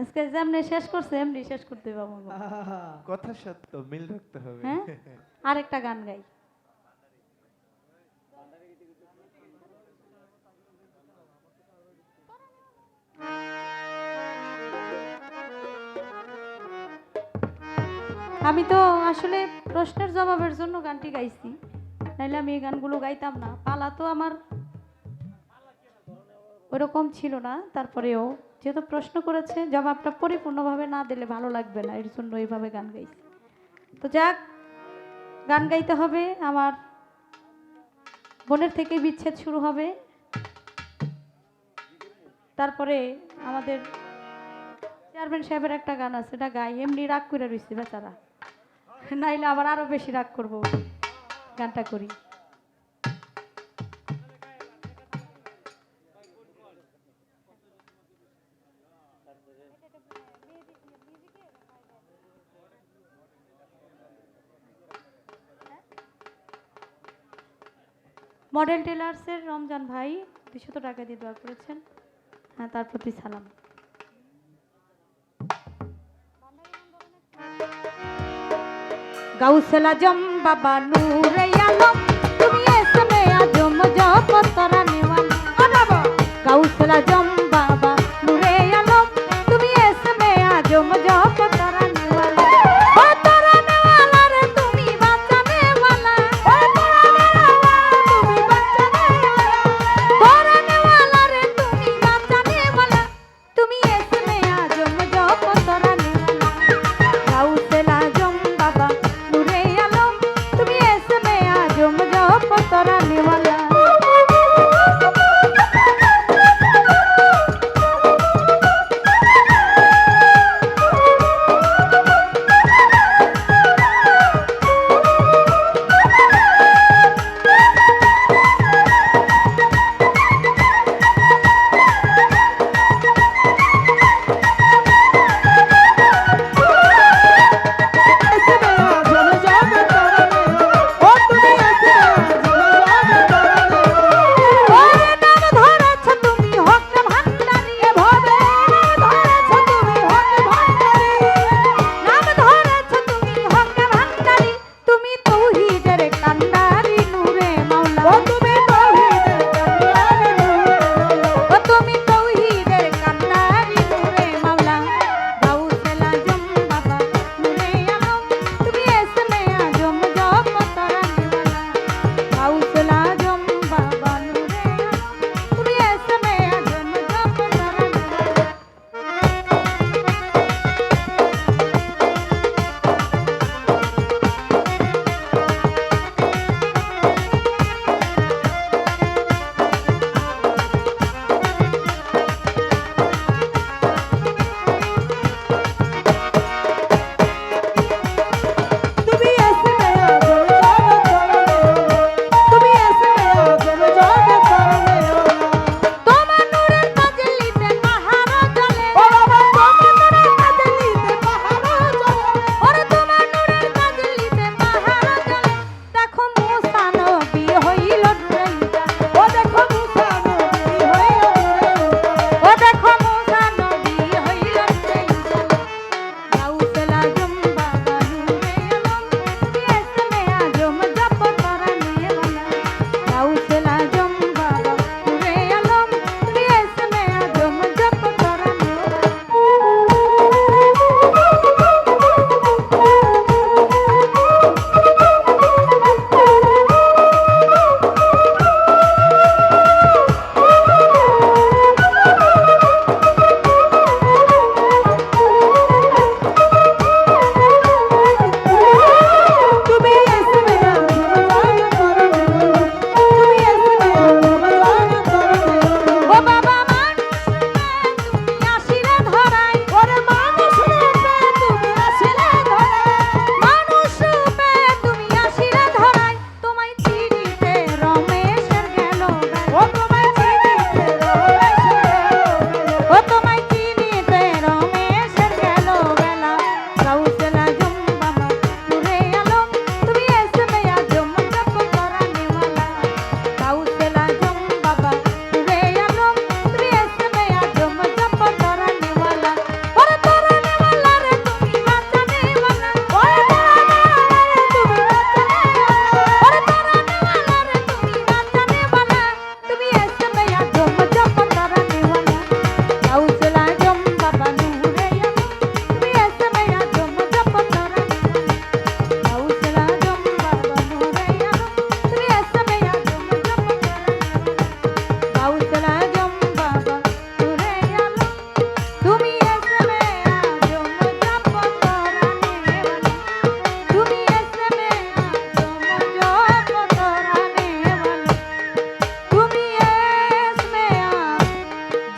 আজকে যেমনি শেষ করছে এমনি শেষ করতে পাবো কথা সত্য মিল রাখতে হবে। হ্যাঁ? আরেকটা গান গাই। আমি তো আসলে প্রশ্নের জবাবের জন্য গানটি গাইছি নাইলে আমি এই গানগুলো গাইতাম না। পালা তো আমার ওরকম ছিল না। তারপরেও যেহেতু প্রশ্ন করেছে, জবাবটা পরিপূর্ণভাবে না দিলে ভালো লাগবে না। এর জন্য এইভাবে গান গাইছি। তো যাক, গান গাইতে হবে। আমার বোনের থেকে বিচ্ছেদ শুরু হবে। তারপরে আমাদের চেয়ারম্যান সাহেবের একটা গান আছে, এটা গাই। এমনি রাগ করে রয়েছে বেচারা। নাইলে আবার আরও বেশি রাগ করব। গানটা করি। মডেল টেলার্সের রমজান ভাই দুশত টাকা দিয়ে দোয়া করেছেন। হ্যাঁ তার প্রতি সালাম। গাউসেল আজম বাবা নূরে আলম তুমি এসমে আজম জপ জপতরা নিওয়ান। গাউসেল আজম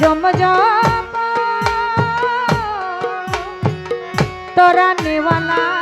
জম জম তোরা নেওয়ালা